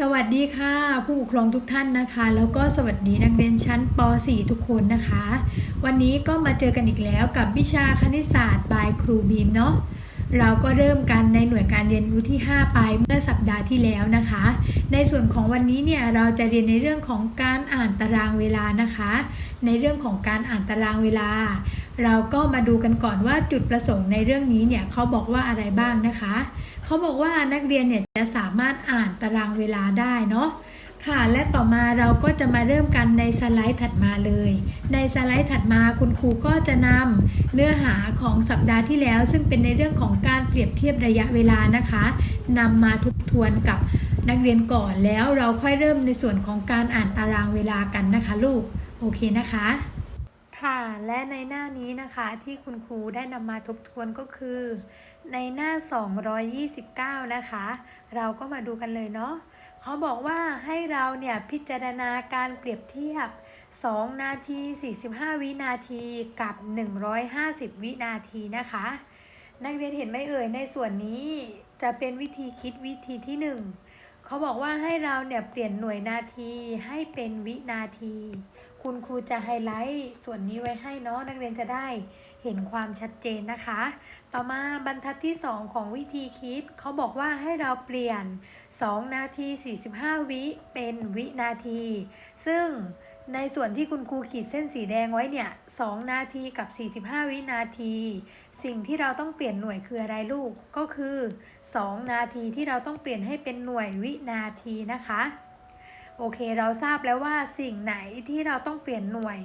สวัสดีค่ะ ผู้ปกครองทุกท่านนะคะ แล้วก็สวัสดีนักเรียนชั้นป .4 ทุกคนนะคะ วันนี้ก็มาเจอกันอีกแล้วกับวิชาคณิตศาสตร์บายครูบีมเนาะเราก็เริ่มกันในหน่วยการเรียนรู้ที่ 5 ไปเมื่อสัปดาห์ที่แล้วนะคะ ในส่วนของวันนี้เนี่ยเราจะเรียนในเรื่องของการอ่านตารางเวลานะคะ ในเรื่องของการอ่านตารางเวลา เราก็มาดูกันก่อนว่าจุดประสงค์ในเรื่องนี้เนี่ยเขาบอกว่าอะไรบ้างนะคะ เขาบอกว่านักเรียนเนี่ยจะสามารถอ่านตารางเวลาได้เนาะค่ะ และต่อมาเราก็จะมาเริ่มกันในสไลด์ถัดมาเลย ในสไลด์ถัดมาคุณครูก็จะนำเนื้อหาของสัปดาห์ที่แล้ว ซึ่งเป็นในเรื่องของการเปรียบเทียบระยะเวลานะคะนำมาทบทวนกับนักเรียนก่อนแล้วเราค่อยเริ่มในส่วนของการอ่านตารางเวลากันนะคะ ลูก โอเคนะคะ ค่ะและในหน้านี้นะคะที่คุณครูได้นำมาทบทวนก็คือ ในหน้า 229 นะคะ เราก็มาดูกันเลยเนาะเขาบอกว่าให้เราเนี่ยพิจารณาการเปรียบเทียบ 2 นาที 45 วินาทีกับ 150 วินาทีนะคะ นักเรียนเห็นไหมเอ่ยในส่วนนี้จะเป็นวิธีคิดวิธีที่ 1เขาบอกว่าให้เราเนี่ยเปลี่ยนหน่วยนาทีให้เป็นวินาที คุณครูจะไฮไลท์ส่วนนี้ไว้ให้เนาะนักเรียนจะได้เห็นความชัดเจนนะคะ ต่อมาบรรทัดที่ 2 ของวิธีคิดเขาบอกว่าให้เราเปลี่ยน 2 นาที 45 วิเป็นวินาที ซึ่งในส่วนที่คุณครูขีดเส้นสีแดงไว้เนี่ย2นาทีกับ 45 วินาที สิ่งที่เราต้องเปลี่ยนหน่วยคืออะไรลูก ก็คือ 2 นาทีที่เราต้องเปลี่ยนให้เป็นหน่วยวินาทีนะคะ โอเค เราทราบแล้วว่าสิ่งไหนที่เราต้องเปลี่ยนหน่วย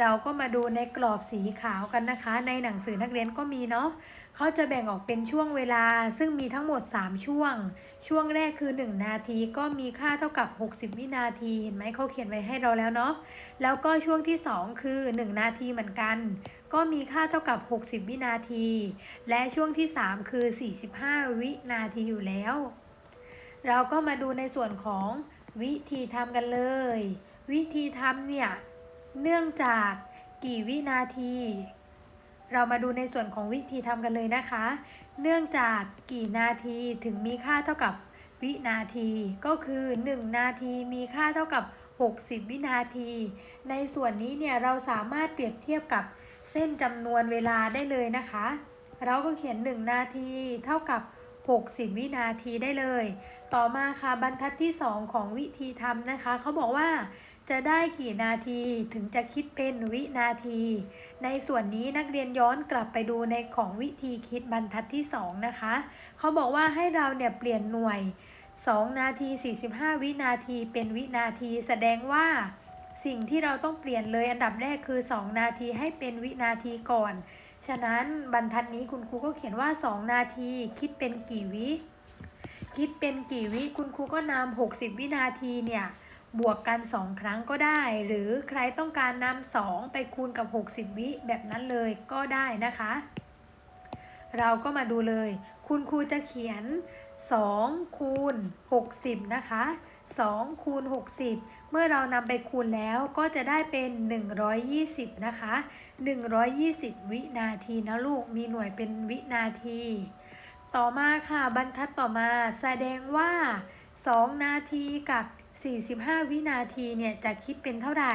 เราก็มาดูในกรอบสีขาวกันนะคะ ในหนังสือนักเรียนก็มีเนาะเขาจะแบ่งออกเป็นช่วงเวลา ซึ่งมีทั้งหมด 3 ช่วง ช่วงแรกคือ 1 นาทีก็มีค่าเท่ากับ 60 วินาที เห็นไหมเขาเขียนไว้ให้เราแล้วเนาะ แล้วก็ช่วงที่ 2 คือ 1 นาทีเหมือนกัน ก็มีค่าเท่ากับ 60 วินาที และช่วงที่ 3 คือ 45 วินาทีอยู่แล้ว เราก็มาดูในส่วนของ วิธีทำกันเลย วิธีทำเนี่ย เนื่องจากกี่วินาที เรามาดูในส่วนของวิธีทำกันเลยนะคะ เนื่องจากกี่นาทีถึงมีค่าเท่ากับวินาทีก็คือ 1 นาทีมีค่าเท่ากับ 60 วินาที ในส่วนนี้เนี่ยเราสามารถเปรียบเทียบกับเส้นจำนวนเวลาได้เลยนะคะ เราก็เขียน 1 นาทีเท่ากับ 60 วินาทีได้เลย ต่อมาค่ะบรรทัดที่ 2 ของวิธีทำนะคะ เขาบอกว่าจะได้กี่นาทีถึงจะคิดเป็นวินาที ในส่วนนี้นักเรียนย้อนกลับไปดูในของวิธีคิดบรรทัดที่ 2 นะคะ เขาบอกว่าให้เราเนี่ยเปลี่ยนหน่วย 2 นาที 45 วินาทีเป็นวินาที แสดงว่าสิ่งที่เราต้องเปลี่ยนเลยอันดับแรกคือ 2 นาทีให้เป็นวินาทีก่อน ฉะนั้นบรรทัดนี้คุณครูก็เขียนว่า 2 นาที คิดเป็นกี่วิ คิดเป็นกี่วิ คุณครูก็นำ60 วินาทีเนี่ย บวกกัน 2 ครั้งก็ได้ หรือใครต้องการนำ2ไปคูณกับ 60 วิแบบนั้นเลยก็ได้นะคะ เราก็มาดูเลย คุณครูจะเขียน2คูณ60 นะคะ 2คูณ60 เมื่อเรานำไปคูณแล้วก็จะได้เป็น 120 นะคะ 120 วินาทีนะลูก มีหน่วยเป็นวินาที ต่อมาค่ะ บรรทัดต่อมาแสดงว่า 2 นาทีกับ 45 วินาทีเนี่ยจะคิดเป็นเท่าไหร่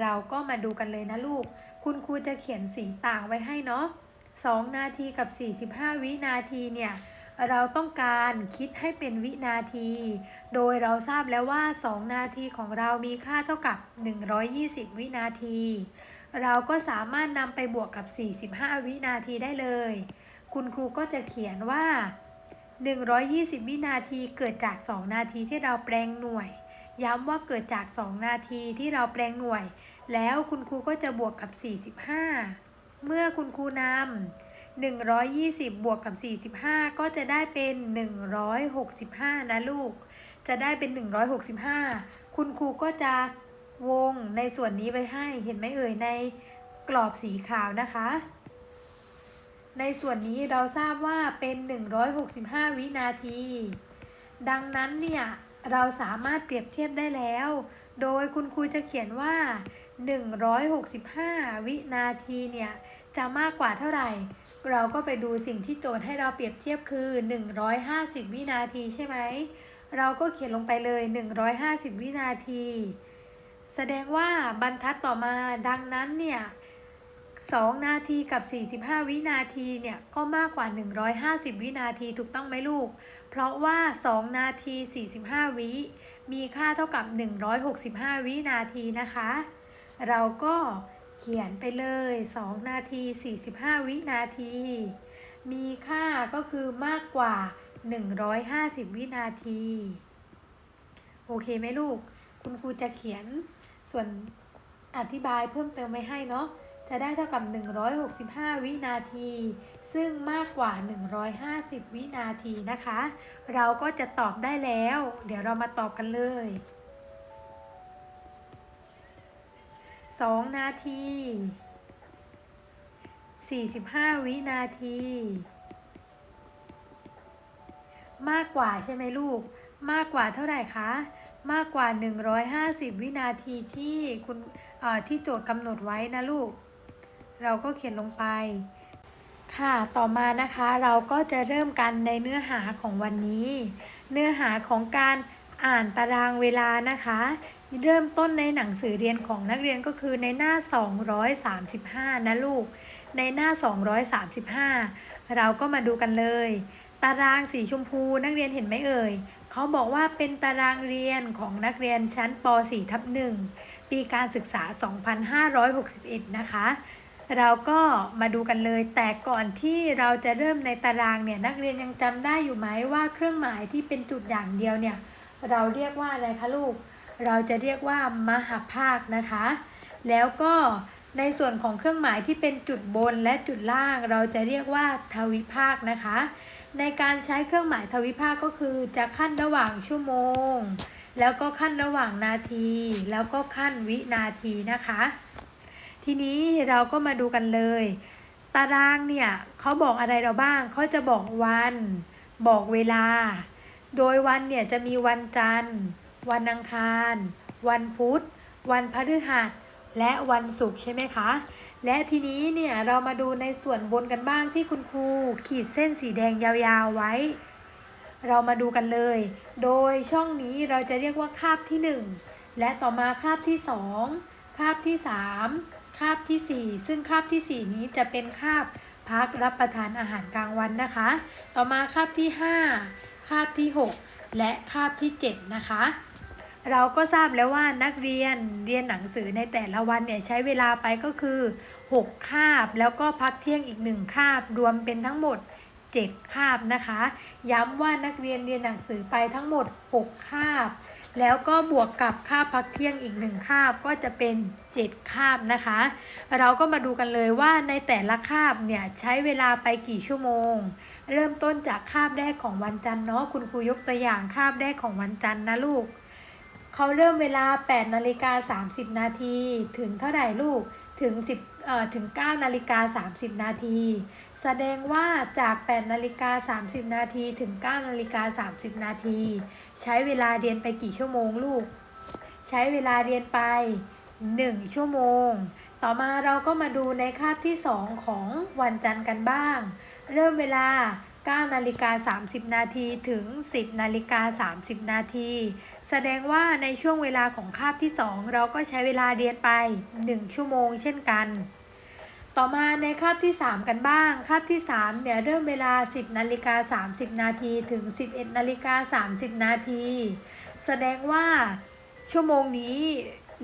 เราก็มาดูกันเลยนะลูก คุณครูจะเขียนสีต่างไว้ให้เนาะ 2 นาทีกับ 45 วินาทีเนี่ย เราต้องการคิดให้เป็นวินาที โดยเราทราบแล้วว่า 2 นาทีของเรามีค่าเท่ากับ 120 วินาที เราก็สามารถนำไปบวกกับ 45 วินาทีได้เลย คุณครูก็จะเขียนว่า 120 วินาทีเกิดจาก 2 นาทีที่เราแปลงหน่วย ย้ำว่าเกิดจาก 2 นาทีที่เราแปลงหน่วย แล้วคุณครูก็จะบวกกับ 45 เมื่อคุณครูนำ 120 บวกกับ 45 ก็จะได้เป็น 165 นะลูก จะได้เป็น 165 คุณครูก็จะวงในส่วนนี้ไว้ให้ เห็นไหมเอ่ยในกรอบสีขาวนะคะ ในส่วนนี้เราทราบว่าเป็น 165 วินาที ดังนั้นเนี่ยเราสามารถเปรียบเทียบได้แล้ว โดยคุณครูจะเขียนว่า 165 วินาทีเนี่ยจะมากกว่าเท่าไหร่ เราก็ไปดูสิ่งที่โจทย์ให้เราเปรียบเทียบคือ 150 วินาทีใช่ไหม เราก็เขียนลงไปเลย 150 วินาที แสดงว่าบรรทัดต่อมาดังนั้นเนี่ย2นาทีกับ 45 วินาทีเนี่ยก็มากกว่า 150 วินาทีถูกต้องไหมลูก เพราะว่า 2 นาที 45 วิมีค่าเท่ากับ 165 วินาทีนะคะ เราก็ เขียนไปเลย 2 นาที 45 วินาที มีค่าก็คือมากกว่า 150 วินาที โอเคไหมลูก คุณครูจะเขียนส่วนอธิบายเพิ่มเติมไว้ให้เนาะ จะได้เท่ากับ 165 วินาที ซึ่งมากกว่า 150 วินาทีนะคะ เราก็จะตอบได้แล้ว เดี๋ยวเรามาตอบกันเลย 2นาที45วินาที มากกว่าใช่ไหมลูก มากกว่าเท่าไหร่คะ มากกว่า150วินาทีที่คุณเอ่อที่โจทย์กำหนดไว้นะลูก เราก็เขียนลงไปค่ะ ต่อมานะคะเราก็จะเริ่มกันในเนื้อหาของวันนี้ เนื้อหาของการอ่านตารางเวลานะคะ เริ่มต้นในหนังสือเรียนของนักเรียนก็คือในหน้า 235 นะลูก ในหน้า 235 เราก็มาดูกันเลย ตารางสีชมพูนักเรียนเห็นไหมเอ่ยเขาบอกว่าเป็นตารางเรียนของนักเรียนชั้นป .4 ทับ1ปีการศึกษา 2561 นะคะ เราก็มาดูกันเลย แต่ก่อนที่เราจะเริ่มในตารางเนี่ยนักเรียนยังจำได้อยู่ไหมว่าเครื่องหมายที่เป็นจุดอย่างเดียวเนี่ยเราเรียกว่าอะไรคะลูก เราจะเรียกว่ามหภาคนะคะ แล้วก็ในส่วนของเครื่องหมายที่เป็นจุดบนและจุดล่าง เราจะเรียกว่าทวิภาคนะคะ ในการใช้เครื่องหมายทวิภาคก็คือจะขั้นระหว่างชั่วโมง แล้วก็ขั้นระหว่างนาที แล้วก็ขั้นวินาทีนะคะ ทีนี้เราก็มาดูกันเลย ตารางเนี่ยเขาบอกอะไรเราบ้างเขาจะบอกวัน บอกเวลา โดยวันเนี่ยจะมีวันจันทร์ วันอังคาร วันพุธ วันพฤหัส และวันศุกร์ใช่ไหมคะ และทีนี้เนี่ยเรามาดูในส่วนบนกันบ้างที่คุณครูขีดเส้นสีแดงยาวๆไว้ เรามาดูกันเลย โดยช่องนี้เราจะเรียกว่าคาบที่ 1 และต่อมาคาบที่ 2 คาบที่ 3 คาบที่ 4 ซึ่งคาบที่ 4 นี้จะเป็นคาบพักรับประทานอาหารกลางวันนะคะ ต่อมาคาบที่ 5 คาบที่ 6 และคาบที่ 7 นะคะ เราก็ทราบแล้วว่านักเรียนเรียนหนังสือในแต่ละวันเนี่ยใช้เวลาไปก็คือ 6 คาบ แล้วก็พักเที่ยงอีก 1 คาบ รวมเป็นทั้งหมด 7 คาบนะคะ ย้ำว่านักเรียนเรียนหนังสือไปทั้งหมด 6 คาบ แล้วก็บวกกับคาบพักเที่ยงอีก 1 คาบ ก็จะเป็น 7 คาบนะคะ เราก็มาดูกันเลยว่าในแต่ละคาบเนี่ยใช้เวลาไปกี่ชั่วโมง เริ่มต้นจากคาบแรกของวันจันทร์เนาะคุณครูยกตัวอย่างคาบแรกของวันจันทร์นะลูก เขาเริ่มเวลา8นาฬิกา30 นาที ถึงเท่าไหร่ลูก ถึง 10เอ่อถึง9นาฬิกา30 นาที แสดงว่าจาก8นาฬิกา30 นาทีถึง9นาฬิกา30 นาที ใช้เวลาเรียนไปกี่ชั่วโมงลูก ใช้เวลาเรียนไป 1 ชั่วโมง ต่อมาเราก็มาดูในคาบที่ 2 ของวันจันทร์กันบ้าง เริ่มเวลา 9นาฬิกา30 นาทีถึง 10นาฬิกา30 นาที แสดงว่าในช่วงเวลาของคาบที่ 2 เราก็ใช้เวลาเรียนไป 1 ชั่วโมงเช่นกัน ต่อมาในคาบที่ 3 กันบ้าง คาบที่3เนี่ยเริ่มเวลา 10นาฬิกา30 นาทีถึง 11นาฬิกา30 นาที แสดงว่าชั่วโมงนี้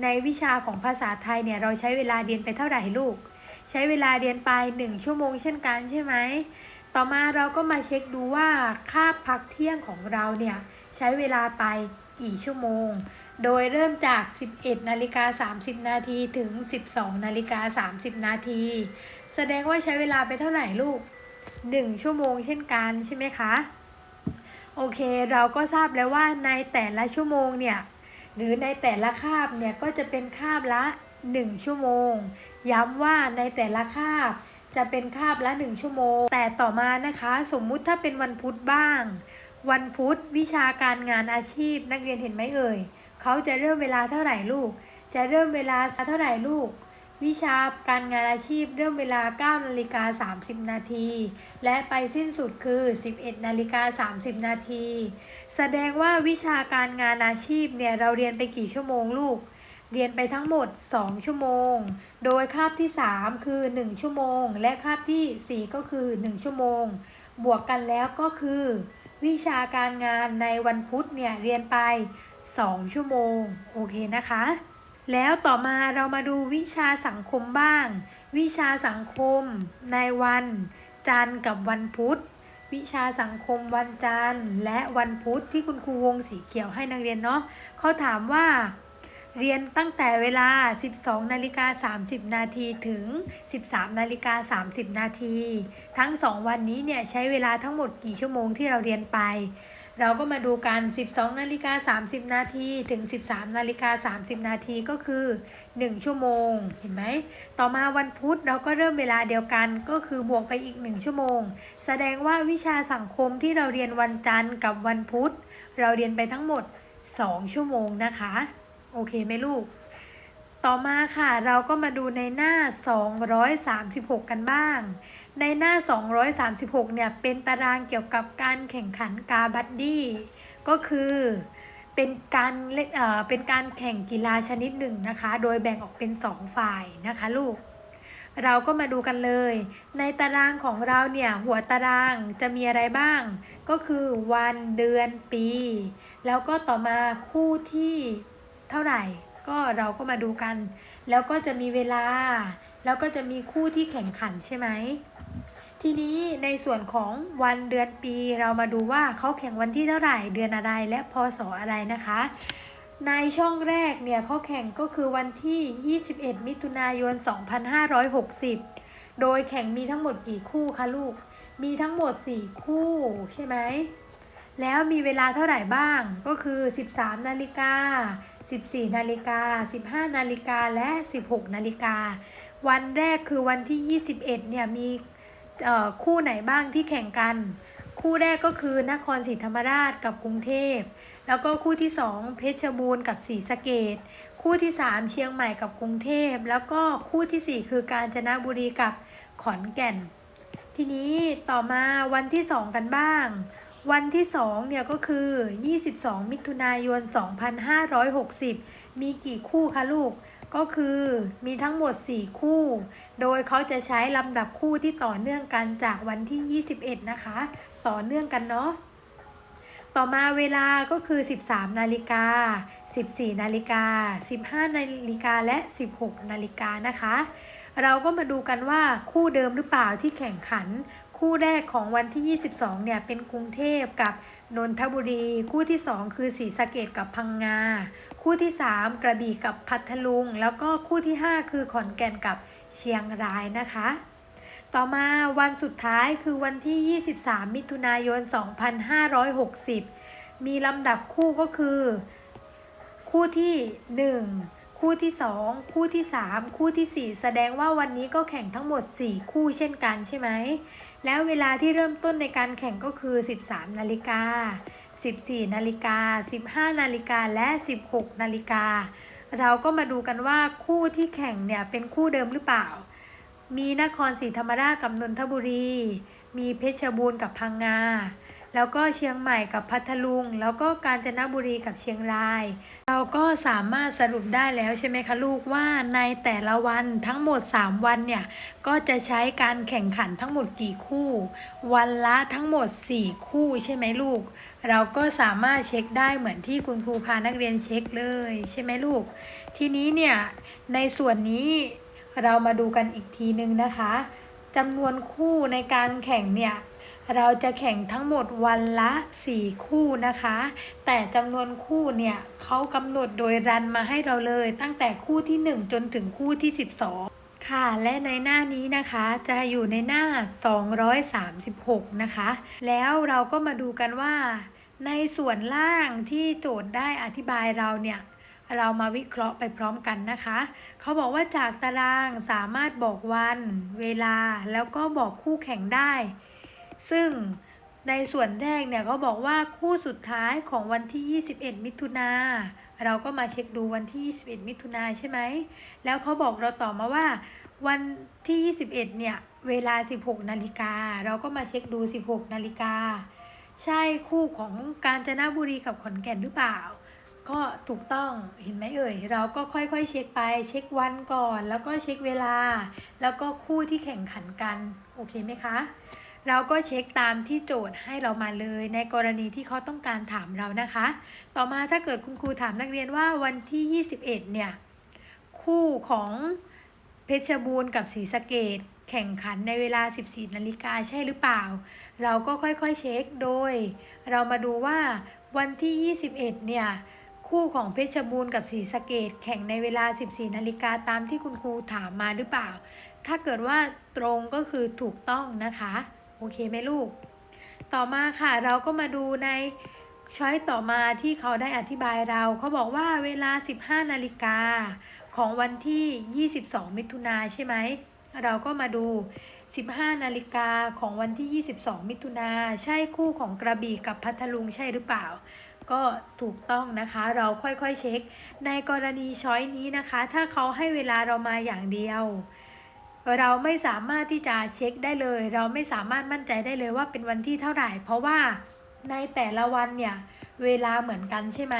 ในวิชาของภาษาไทยเนี่ยเราใช้เวลาเรียนไปเท่าไหร่ลูก ใช้เวลาเรียนไป 1 ชั่วโมงเช่นกันใช่ไหม ต่อมาเราก็มาเช็คดูว่าคาบพักเที่ยงของเราเนี่ยใช้เวลาไปกี่ชั่วโมง โดยเริ่มจาก 11นาฬิกา30 นาทีถึง 12นาฬิกา30 นาที แสดงว่าใช้เวลาไปเท่าไหร่ลูก 1 ชั่วโมงเช่นกันใช่ไหมคะ โอเคเราก็ทราบแล้วว่าในแต่ละชั่วโมงเนี่ย หรือในแต่ละคาบเนี่ยก็จะเป็นคาบละ 1 ชั่วโมง ย้ำว่าในแต่ละคาบ จะเป็นคาบละ 1 ชั่วโมง แต่ต่อมานะคะสมมุติถ้าเป็นวันพุธบ้าง วันพุธวิชาการงานอาชีพนักเรียนเห็นไหมเอ่ยเขาจะเริ่มเวลาเท่าไหร่ลูก จะเริ่มเวลาเท่าไหร่ลูก วิชาการงานอาชีพเริ่มเวลา9นาฬิกา30 นาที และไปสิ้นสุดคือ 11นาฬิกา30 นาที แสดงว่าวิชาการงานอาชีพเนี่ยเราเรียนไปกี่ชั่วโมงลูก เรียนไปทั้งหมด 2 ชั่วโมง โดยคาบที่ 3 คือ 1 ชั่วโมง และคาบที่ 4 ก็คือ 1 ชั่วโมง บวกกันแล้วก็คือ วิชาการงานในวันพุธเนี่ยเรียนไป 2 ชั่วโมง โอเคนะคะ แล้วต่อมาเรามาดูวิชาสังคมบ้าง วิชาสังคมในวัน จันทร์กับวันพุธ วิชาสังคมวันจันทร์และวันพุธที่คุณครูวงสีเขียวให้นักเรียนเนาะเขาถามว่า เรียนตั้งแต่เวลา 12 นาฬิกา 30 นาทีถึง 13 นาฬิกา 30 นาที ทั้ง 2 วันนี้เนี่ยใช้เวลาทั้งหมดกี่ชั่วโมงที่เราเรียนไป เราก็มาดูกัน 12 นาฬิกา 30 นาทีถึง 13 นาฬิกา 30 นาทีก็คือ 1 ชั่วโมง เห็นไหม ต่อมาวันพุธเราก็เริ่มเวลาเดียวกันก็คือบวกไปอีก 1 ชั่วโมง แสดงว่าวิชาสังคมที่เราเรียนวันจันทร์กับวันพุธ เราเรียนไปทั้งหมด 2 ชั่วโมงนะคะ โอเคไหมลูก ต่อมาค่ะเราก็มาดูในหน้า 236 กันบ้าง ในหน้า 236 เนี่ยเป็นตารางเกี่ยวกับการแข่งขันกาบัดดี้ก็คือเป็นการเล่นเอ่อเป็นการแข่งกีฬาชนิดหนึ่งนะคะ โดยแบ่งออกเป็น 2 ฝ่ายนะคะลูก เราก็มาดูกันเลย ในตารางของเราเนี่ยหัวตารางจะมีอะไรบ้าง ก็คือวันเดือนปี แล้วก็ต่อมาคู่ที่ เท่าไหร่ ก็เราก็มาดูกัน แล้วก็จะมีเวลา แล้วก็จะมีคู่ที่แข่งขันใช่ไหมทีนี้ในส่วนของวันเดือนปีเรามาดูว่าเขาแข่งวันที่เท่าไหร่เดือนอะไรและพศอะไรนะคะ ในช่องแรกเนี่ยเขาแข่งก็คือวันที่ 21 มิถุนายน 2560 โดยแข่งมีทั้งหมดกี่คู่คะลูก มีทั้งหมด 4 คู่ใช่ไหม แล้วมีเวลาเท่าไหร่บ้าง ก็คือ 13 นาฬิกา 14 นาฬิกา 15 นาฬิกา และ 16 นาฬิกา วันแรกคือวันที่ 21 เนี่ย มีคู่ไหนบ้างที่แข่งกัน คู่แรกก็คือนครศรีธรรมราชกับกรุงเทพ แล้วก็คู่ที่ 2 เพชรบูรณ์กับศรีสะเกดคู่ที่ 3 เชียงใหม่กับกรุงเทพ แล้วก็คู่ทีสี่4 คือกาญจนบุรีกับขอนแก่น ทีนี้ต่อมาวันที่ 2 กันบ้าง วันที่2เนี่ยก็คือ 22 มิถุนายน 2560 มีกี่คู่คะลูก ก็คือมีทั้งหมด 4 คู่ โดยเขาจะใช้ลำดับคู่ที่ต่อเนื่องกันจากวันที่ 21 นะคะ ต่อเนื่องกันเนาะ ต่อมาเวลาก็คือ 13 นาฬิกา 14 นาฬิกา 15 นาฬิกาและ 16 นาฬิกานะคะเราก็มาดูกันว่าคู่เดิมหรือเปล่าที่แข่งขัน คู่แรกของวันที่ 22 เนี่ย เป็นกรุงเทพกับนนทบุรี คู่ที่ 2 คือศรีสะเกดกับพังงา คู่ที่ 3 กระบี่กับพัทลุง แล้วก็คู่ที่ 5 คือขอนแก่นกับเชียงรายนะคะ ต่อมาวันสุดท้ายคือวันที่ 23 มิถุนายน 2560 มีลำดับคู่ก็คือ คู่ที่ 1คู่ที่ 2 คู่ที่ 3 คู่ทีสี่4 แสดงว่าวันนี้ก็แข่งทั้งหมด 4 คู่เช่นกันใช่ไหม แล้วเวลาที่เริ่มต้นในการแข่งก็คือ 13 นาฬิกา 14 นาฬิกา 15 นาฬิกา และ 16 นาฬิกา เราก็มาดูกันว่าคู่ที่แข่งเนี่ยเป็นคู่เดิมหรือเปล่า มีนครศรีธรรมราชกับนนทบุรี มีเพชรบูรณ์กับพังงา แล้วก็เชียงใหม่กับพัทลุง แล้วก็กาญจนบุรีกับเชียงราย เราก็สามารถสรุปได้แล้วใช่ไหมคะลูกว่าในแต่ละวันทั้งหมด 3 วันเนี่ยก็จะใช้การแข่งขันทั้งหมดกี่คู่ วันละทั้งหมด 4 คู่ใช่ไหมลูก เราก็สามารถเช็คได้เหมือนที่คุณครูพานักเรียนเช็คเลยใช่ไหมลูก ทีนี้เนี่ยในส่วนนี้เรามาดูกันอีกทีนึงนะคะจำนวนคู่ในการแข่งเนี่ย เราจะแข่งทั้งหมดวันละ 4 คู่นะคะ แต่จำนวนคู่เนี่ยเขากำหนดโดยรันมาให้เราเลย ตั้งแต่คู่ที่ 1 จนถึงคู่ที่ 12ค่ะและในหน้านี้นะคะจะอยู่ในหน้า 236 นะคะ แล้วเราก็มาดูกันว่า ในส่วนล่างที่โจทย์ได้อธิบายเราเนี่ย เรามาวิเคราะห์ไปพร้อมกันนะคะ เขาบอกว่าจากตารางสามารถบอกวัน เวลาแล้วก็บอกคู่แข่งได้ ซึ่งในส่วนแรกเนี่ยเขาบอกว่าคู่สุดท้ายของวันที่ 21 มิถุนาเราก็มาเช็คดูวันที่ 21 มิถุนาใช่ไหม แล้วเขาบอกเราต่อมาว่า วันที่ 21 เนี่ย เวลา 16 นาฬิกา เราก็มาเช็คดู 16 นาฬิกา ใช่คู่ของกาญจนบุรีกับขอนแก่นหรือเปล่า ก็ถูกต้องเห็นไหมเอ่ย เราก็ค่อยๆ เช็คไป เช็ควันก่อน แล้วก็เช็คเวลา แล้วก็คู่ที่แข่งขันกัน โอเคไหมคะ เราก็เช็คตามที่โจทย์ให้เรามาเลยในกรณีที่เขาต้องการถามเรานะคะ ต่อมาถ้าเกิดคุณครูถามนักเรียนว่าวันที่ 21 เนี่ย คู่ของเพชรบูรณ์กับศรีสะเกดแข่งขันในเวลา 14 นาฬิกาใช่หรือเปล่า เราก็ค่อยๆเช็คโดย เรามาดูว่าวันที่ 21 เนี่ย คู่ของเพชรบูรณ์กับศรีสะเกดแข่งในเวลา 14 นาฬิกาตามที่คุณครูถามมาหรือเปล่า ถ้าเกิดว่าตรงก็คือถูกต้องนะคะ โอเคไหมลูก ต่อมาค่ะเราก็มาดูในช้อยต่อมาที่เขาได้อธิบายเราเขาบอกว่าเวลา 15 นาฬิกาของวันที่ 22 มิถุนาใช่ไหม เราก็มาดู 15 นาฬิกาของวันที่ 22 มิถุนาใช่คู่ของกระบี่กับพัทลุงใช่หรือเปล่า ก็ถูกต้องนะคะเราค่อยๆเช็ค ในกรณีช้อยนี้นะคะ ถ้าเขาให้เวลาเรามาอย่างเดียว เราไม่สามารถที่จะเช็คได้เลย เราไม่สามารถมั่นใจได้เลยว่าเป็นวันที่เท่าไหร่ เพราะว่าในแต่ละวันเนี่ยเวลาเหมือนกันใช่ไหม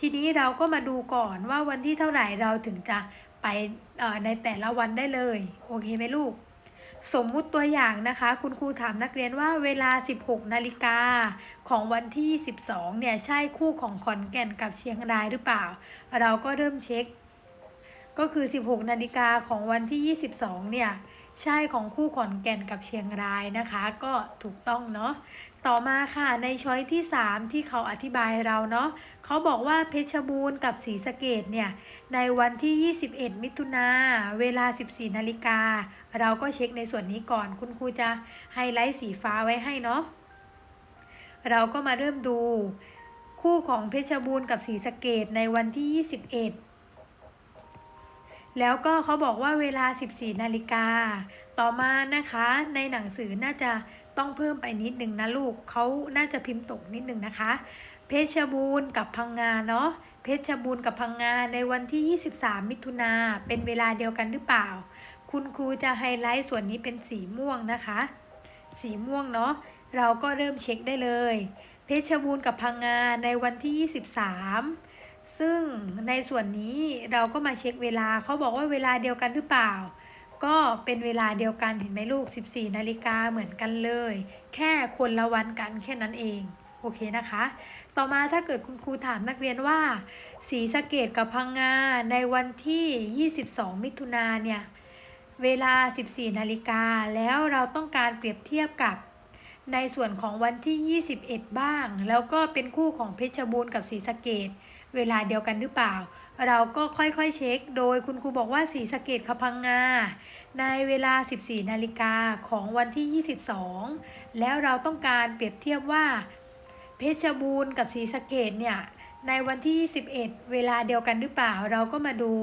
ทีนี้เราก็มาดูก่อนว่าวันที่เท่าไหร่เราถึงจะไปในแต่ละวันได้เลย โอเคไหมลูก สมมุติตัวอย่างนะคะ คุณครูถามนักเรียนว่าเวลา 16 นาฬิกาของวันที่ 12 เนี่ยใช่คู่ของขอนแก่นกับเชียงรายหรือเปล่า เราก็เริ่มเช็ค ก็คือ 16 นาฬิกาของวันที่ 22 เนี่ยใช่ของคู่ขอนแก่นกับเชียงรายนะคะ ก็ถูกต้องเนาะต่อมาค่ะในช้อยที่ 3 ที่เขาอธิบายเราเนาะเขาบอกว่าเพชรบูรณ์กับศรีสะเกดเนี่ย ในวันที่ 21 มิถุนาเวลา 14 นาฬิกา เราก็เช็คในส่วนนี้ก่อน คุณครูจะไฮไลท์สีฟ้าไว้ให้เนาะเราก็มาเริ่มดู คู่ของเพชรบูรณ์กับศรีสะเกดในวันที่ 21 แล้วก็เขาบอกว่าเวลา 14 นาฬิกา ต่อมานะคะในหนังสือน่าจะต้องเพิ่มไปนิดนึงนะลูกเขาน่าจะพิมพ์ตกนิดนึงนะคะ เพชรบูรณ์กับพังงาเนาะเพชรบูรณ์กับพังงาในวันที่ 23 มิถุนาเป็นเวลาเดียวกันหรือเปล่า คุณครูจะไฮไลท์ส่วนนี้เป็นสีม่วงนะคะ สีม่วงเนาะเราก็เริ่มเช็คได้เลย เพชรบูรณ์กับพังงาในวันที่ 23 ซึ่งในส่วนนี้เราก็มาเช็คเวลาเขาบอกว่าเวลาเดียวกันหรือเปล่า ก็เป็นเวลาเดียวกันเห็นไหมลูก 14 นาฬิกาเหมือนกันเลย แค่คนละวันกันแค่นั้นเอง โอเคนะคะ ต่อมาถ้าเกิดคุณครูถามนักเรียนว่าศรีสะเกดกับพังงาในวันที่ 22 มิถุนาเนี่ย เวลา 14 นาฬิกาแล้วเราต้องการเปรียบเทียบกับในส่วนของวันที่ 21 บ้าง แล้วก็เป็นคู่ของเพชรบูรณ์กับศรีสะเกด เวลาเดียวกันหรือเปล่า เราก็ค่อยๆเช็ค โดยคุณครูบอกว่าศรีสะเกดกับพังงา ในเวลา 14 นาฬิกาของวันที่ 22 แล้วเราต้องการเปรียบเทียบว่า เพชรบูรณ์กับศรีสะเกดเนี่ยในวันที่ 21 เวลาเดียวกันหรือเปล่าเราก็มาดู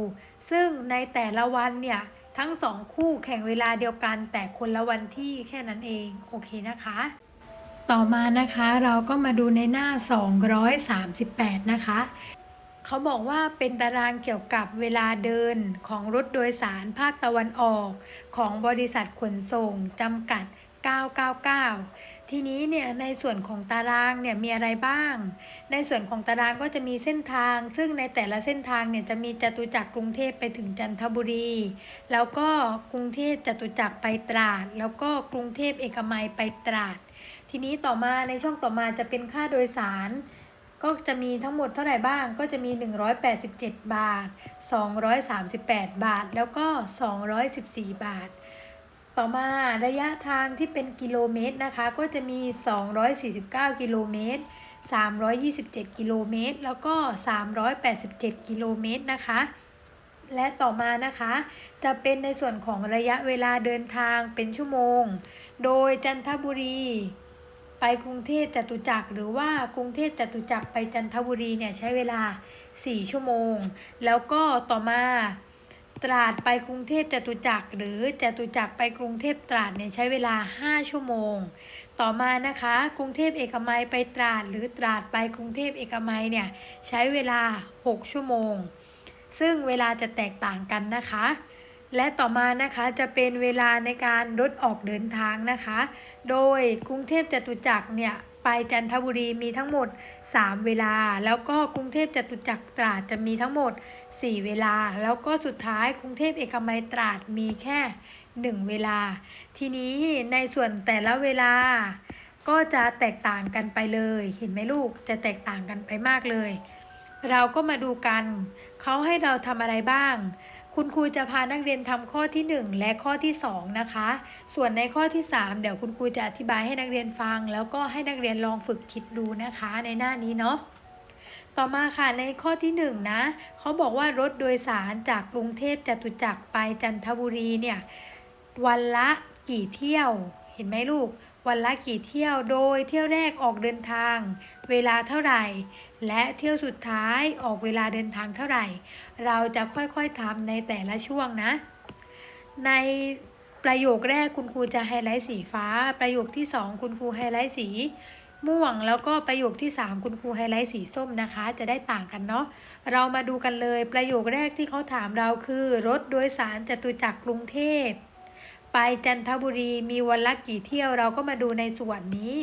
ซึ่งในแต่ละวันเนี่ยทั้งสองคู่แข่งเวลาเดียวกัน แต่คนละวันที่แค่นั้นเอง โอเคนะคะ ต่อมานะคะเราก็มาดูในหน้า 238 นะคะ เขาบอกว่าเป็นตารางเกี่ยวกับเวลาเดินของรถโดยสารภาคตะวันออก ของบริษัทขนส่งจำกัด 999 ทีนี้เนี่ยในส่วนของตารางเนี่ยมีอะไรบ้าง ในส่วนของตารางก็จะมีเส้นทาง ซึ่งในแต่ละเส้นทางเนี่ยจะมีจตุจักรกรุงเทพไปถึงจันทบุรี แล้วก็กรุงเทพจตุจักรไปตราด แล้วก็กรุงเทพเอกมัยไปตราด ทีนี้ต่อมาในช่องต่อมาจะเป็นค่าโดยสาร ก็จะมีทั้งหมดเท่าไหร่บ้าง ก็จะมี 187 บาท 238 บาท แล้วก็ 214 บาท ต่อมาระยะทางที่เป็นกิโลเมตรนะคะ ก็จะมี 249 กิโลเมตร 327 กิโลเมตร แล้วก็ 387 กิโลเมตรนะคะและต่อมานะคะ จะเป็นในส่วนของระยะเวลาเดินทางเป็นชั่วโมง โดยจันทบุรี ไปกรุงเทพจตุจักรหรือว่ากรุงเทพจตุจักรไปจันทบุรีเนี่ยใช้เวลา 4 ชั่วโมง แล้วก็ต่อมาตราดไปกรุงเทพจตุจักรหรือจตุจักรไปกรุงเทพตราดเนี่ยใช้เวลา 5 ชั่วโมง ต่อมานะคะ กรุงเทพเอกมัยไปตราดหรือตราดไปกรุงเทพเอกมัยเนี่ยใช้เวลา 6 ชั่วโมง ซึ่งเวลาจะแตกต่างกันนะคะ และต่อมานะคะจะเป็นเวลาในการรถออกเดินทางนะคะ โดยกรุงเทพจตุจักรเนี่ยไปจันทบุรีมีทั้งหมด 3 เวลา แล้วก็กรุงเทพจตุจักรตราดจะมีทั้งหมด 4 เวลา แล้วก็สุดท้ายกรุงเทพเอกมัยตราดมีแค่ 1 เวลา ทีนี้ในส่วนแต่ละเวลา ก็จะแตกต่างกันไปเลย เห็นไหมลูกจะแตกต่างกันไปมากเลย เราก็มาดูกัน เขาให้เราทำอะไรบ้าง คุณครูจะพานักเรียนทำข้อที่ 1 และข้อที่ 2 นะคะ ส่วนในข้อที่ 3 เดี๋ยวคุณครูจะอธิบายให้นักเรียนฟัง แล้วก็ให้นักเรียนลองฝึกคิดดูนะคะในหน้านี้เนาะต่อมาค่ะในข้อที่1นงนะเขาบอกว่ารถโดยสารจากกรุงเทพจตุจักรไปจันทบุรีเนี่ยวันละกี่เที่ยวเห็นไหมลูก วันละกี่เที่ยวโดยเที่ยวแรกออกเดินทาง เวลาเท่าไหร่ และเที่ยวสุดท้ายออกเวลาเดินทางเท่าไหร่ เราจะค่อยๆทำในแต่ละช่วงนะ ในประโยคแรกคุณครูจะไฮไลท์สีฟ้า ประโยคที่ 2 คุณครูไฮไลท์สีม่วงแล้วก็ประโยคที่ 3 คุณครูไฮไลท์สีส้มนะคะ จะได้ต่างกันเนาะเรามาดูกันเลยประโยคแรกที่เขาถามเราคือ รถโดยสารจตุจักรกรุงเทพ ไปจันทบุรีมีวันละกี่เที่ยวเราก็มาดูในส่วนนี้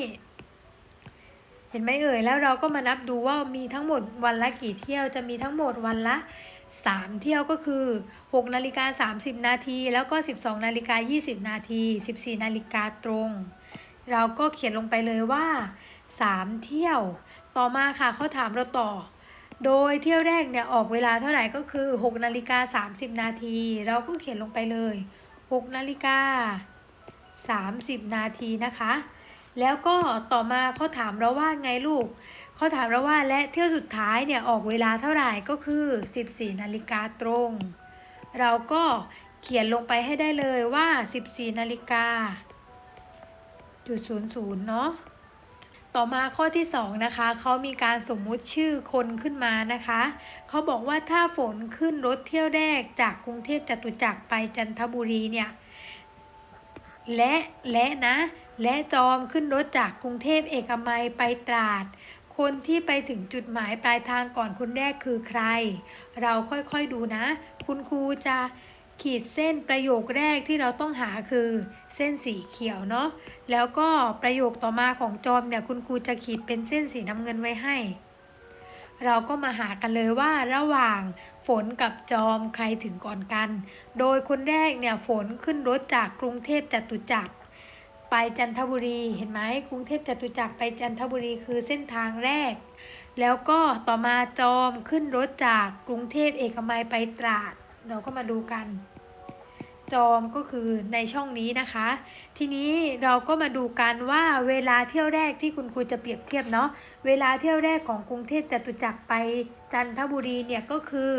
เห็นไหมเอ่ยแล้วเราก็มานับดูว่ามีทั้งหมดวันละกี่เที่ยวจะมีทั้งหมดวันละ 3 เที่ยวก็คือ 6นาฬิกา30 นาที แล้วก็ 12นาฬิกา20 นาที 14นาฬิกาตรง เราก็เขียนลงไปเลยว่า 3 เที่ยว ต่อมาค่ะเขาถามเราต่อโดยเที่ยวแรกเนี่ยออกเวลาเท่าไหร่ก็คือ 6 นาฬิกา 30 นาที เราก็เขียนลงไปเลย 6นาฬิกา30 นาทีนะคะ แล้วก็ต่อมาเขาถามเราว่าไงลูกเขาถามเราว่าและเที่ยวสุดท้ายเนี่ยออกเวลาเท่าไหร่ก็คือ 14 นาฬิกาตรง เราก็เขียนลงไปให้ได้เลยว่า 14 นาฬิกาจุดศูนย์ศูนย์เนาะ ต่อมาข้อที่2นะคะเขามีการสมมุติชื่อคนขึ้นมานะคะเขาบอกว่าถ้าฝนขึ้นรถเที่ยวแรกจากกรุงเทพจตุจักรไปจันทบุรีเนี่ยและและนะ และจอมขึ้นรถจากกรุงเทพเอกมัยไปตราด คนที่ไปถึงจุดหมายปลายทางก่อนคนแรกคือใคร เราค่อยๆดูนะ คุณครูจะขีดเส้นประโยคแรกที่เราต้องหาคือ เส้นสีเขียวเนาะแล้วก็ประโยคต่อมาของจอมเนี่ยคุณครูจะขีดเป็นเส้นสีน้ำเงินไว้ให้ เราก็มาหากันเลยว่าระหว่างฝนกับจอมใครถึงก่อนกัน โดยคนแรกเนี่ยฝนขึ้นรถจากกรุงเทพจตุจักร ไปจันทบุรีเห็นไหมกรุงเทพจตุจักรไปจันทบุรีคือเส้นทางแรก แล้วก็ต่อมาจอมขึ้นรถจากกรุงเทพเอกมัยไปตราด เราก็มาดูกัน จอมก็คือในช่องนี้นะคะ ทีนี้เราก็มาดูกันว่าเวลาเที่ยวแรกที่คุณครูจะเปรียบเทียบเนาะเวลาเที่ยวแรกของกรุงเทพจตุจักรไปจันทบุรีเนี่ยก็คือ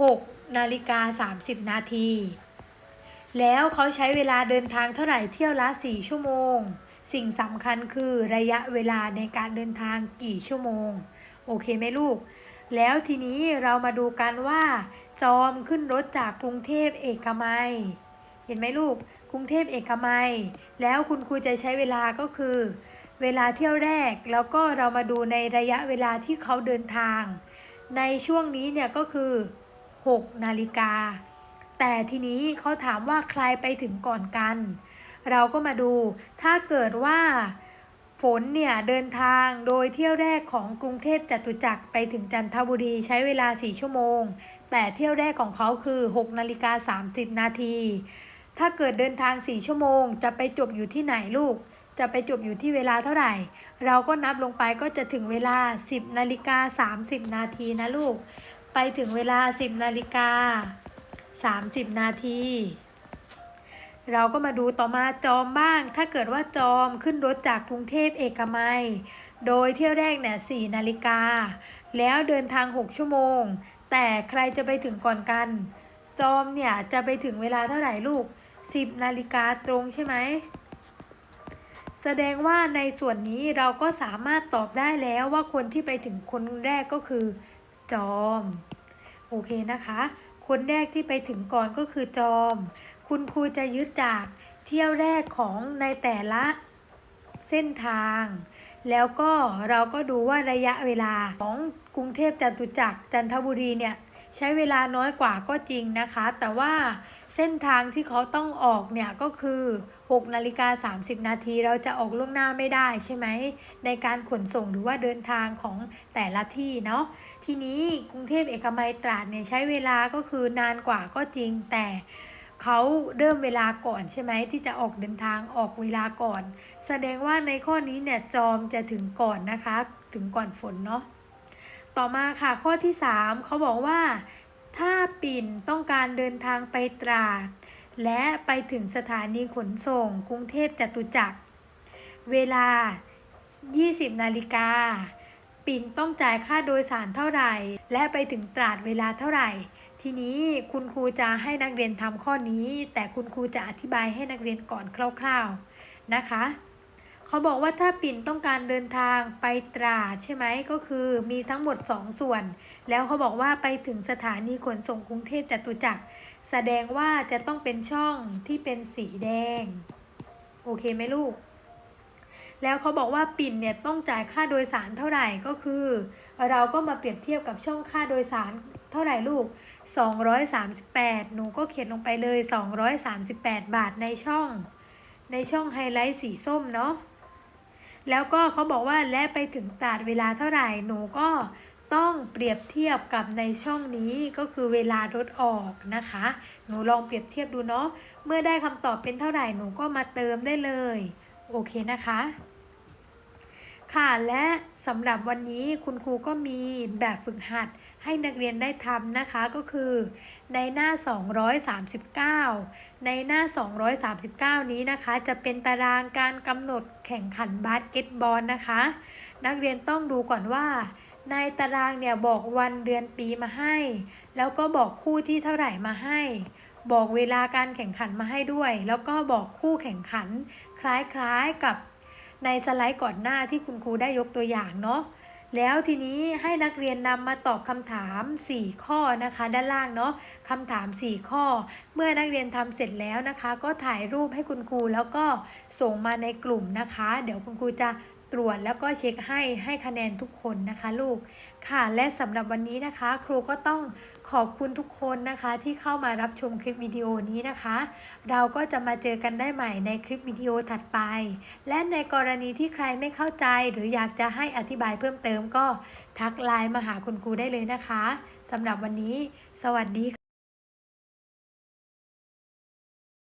6 นาฬิกา 30 นาที แล้วเขาใช้เวลาเดินทางเท่าไหร่เที่ยวละ 4 ชั่วโมง สิ่งสำคัญคือระยะเวลาในการเดินทางกี่ชั่วโมง โอเคไหมลูก แล้วทีนี้เรามาดูกันว่า จอมขึ้นรถจากกรุงเทพเอกมัย เห็นไหมลูก กรุงเทพเอกมัย แล้วคุณครูจะใช้เวลาก็คือ เวลาเที่ยวแรก แล้วก็เรามาดูในระยะเวลาที่เขาเดินทาง ในช่วงนี้เนี่ยก็คือ 6 นาฬิกา แต่ทีนี้เขาถามว่าใครไปถึงก่อนกัน เราก็มาดู ถ้าเกิดว่าฝนเนี่ยเดินทางโดยเที่ยวแรกของกรุงเทพจตุจักรไปถึงจันทบุรีใช้เวลา 4 ชั่วโมง แต่เที่ยวแรกของเขาคือ 6นาฬิกา30 นาที ถ้าเกิดเดินทาง4ชั่วโมง จะไปจบอยู่ที่ไหนลูก จะไปจบอยู่ที่เวลาเท่าไหร่ เราก็นับลงไปก็จะถึงเวลา 10นาฬิกา30 นาทีนะลูก ไปถึงเวลา 10นาฬิกา30 นาทีเราก็มาดูต่อมาจอมบ้าง ถ้าเกิดว่าจอมขึ้นรถจากกรุงเทพเอกมัย โดยเที่ยวแรกเนี่ย4นาฬิกา แล้วเดินทาง 6 ชั่วโมง แต่ใครจะไปถึงก่อนกัน จอมเนี่ยจะไปถึงเวลาเท่าไหร่ลูก 10นาฬิกาตรงใช่ไหม แสดงว่าในส่วนนี้เราก็สามารถตอบได้แล้วว่าคนที่ไปถึงคนแรกก็คือ จอม โอเคนะคะ คนแรกที่ไปถึงก่อนก็คือจอม คุณครูจะยึดจากเที่ยวแรกของในแต่ละเส้นทาง แล้วก็เราก็ดูว่าระยะเวลาของกรุงเทพจตุจักรจันทบุรีเนี่ยใช้เวลาน้อยกว่าก็จริงนะคะ แต่ว่าเส้นทางที่เขาต้องออกเนี่ยก็คือ6นาฬิกา30 นาทีเราจะออกล่วงหน้าไม่ได้ใช่ไหม ในการขนส่งหรือว่าเดินทางของแต่ละที่เนาะทีนี้กรุงเทพเอกมัยตราดเนี่ยใช้เวลาก็คือนานกว่าก็จริงแต่ เขาเริ่มเวลาก่อนใช่ไหมที่จะออกเดินทางออกเวลาก่อน แสดงว่าในข้อนี้เนี่ยจอมจะถึงก่อนนะคะ ถึงก่อนฝนเนาะต่อมาค่ะข้อที่ 3เขาบอกว่า ถ้าปิ่นต้องการเดินทางไปตราด และไปถึงสถานีขนส่ง กรุงเทพจตุจักร เวลา 20 นาฬิกา ปิ่นต้องจ่ายค่าโดยสารเท่าไหร่ และไปถึงตราดเวลาเท่าไหร่ ทีนี้คุณครูจะให้นักเรียนทำข้อนี้ แต่คุณครูจะอธิบายให้นักเรียนก่อนคร่าวๆนะคะเขาบอกว่าถ้าปิ่นต้องการเดินทางไปตราดใช่ไหมก็คือมีทั้งหมด2ส่วน แล้วเขาบอกว่าไปถึงสถานีขนส่งกรุงเทพจตุจักรแสดงว่าจะต้องเป็นช่องที่เป็นสีแดง โอเคไหมลูก แล้วเขาบอกว่าปิ่นเนี่ยต้องจ่ายค่าโดยสารเท่าไหร่ก็คือ เราก็มาเปรียบเทียบกับช่องค่าโดยสาร เท่าไหร่ลูก 238 หนูก็เขียนลงไปเลย 238 บาทในช่อง ในช่องไฮไลท์สีส้มเนาะแล้วก็เขาบอกว่าและไปถึงตราดเวลาเท่าไหร่หนูก็ต้องเปรียบเทียบกับในช่องนี้ก็คือเวลารถออกนะคะ หนูลองเปรียบเทียบดูเนาะเมื่อได้คำตอบเป็นเท่าไหร่หนูก็มาเติมได้เลย โอเคนะคะ ค่ะและสำหรับวันนี้คุณครูก็มีแบบฝึกหัด ให้นักเรียนได้ทำนะคะก็คือในหน้า 239 ในหน้า 239 นี้นะคะ จะเป็นตารางการกำหนดแข่งขันบาสเกตบอลนะคะ นักเรียนต้องดูก่อนว่า ในตารางเนี่ยบอกวันเดือนปีมาให้ แล้วก็บอกคู่ที่เท่าไหร่มาให้ บอกเวลาการแข่งขันมาให้ด้วย แล้วก็บอกคู่แข่งขัน คล้ายๆกับในสไลด์ก่อนหน้าที่คุณครูได้ยกตัวอย่างเนาะ แล้วทีนี้ให้นักเรียนนำมาตอบคำถาม 4 ข้อนะคะ ด้านล่างเนาะคำถาม 4 ข้อ เมื่อนักเรียนทำเสร็จแล้วนะคะ ก็ถ่ายรูปให้คุณครูแล้วก็ส่งมาในกลุ่มนะคะ เดี๋ยวคุณครูจะตรวจแล้วก็เช็คให้ให้คะแนนทุกคนนะคะลูกค่ะ และสำหรับวันนี้นะคะ ครูก็ต้อง ขอบคุณทุกคนนะคะที่เข้ามารับชมคลิปวิดีโอนี้นะคะ เราก็จะมาเจอกันได้ใหม่ในคลิปวิดีโอถัดไป และในกรณีที่ใครไม่เข้าใจหรืออยากจะให้อธิบายเพิ่มเติมก็ทักไลน์มาหาคุณครูได้เลยนะคะสำหรับวันนี้ สวัสดีค่ะ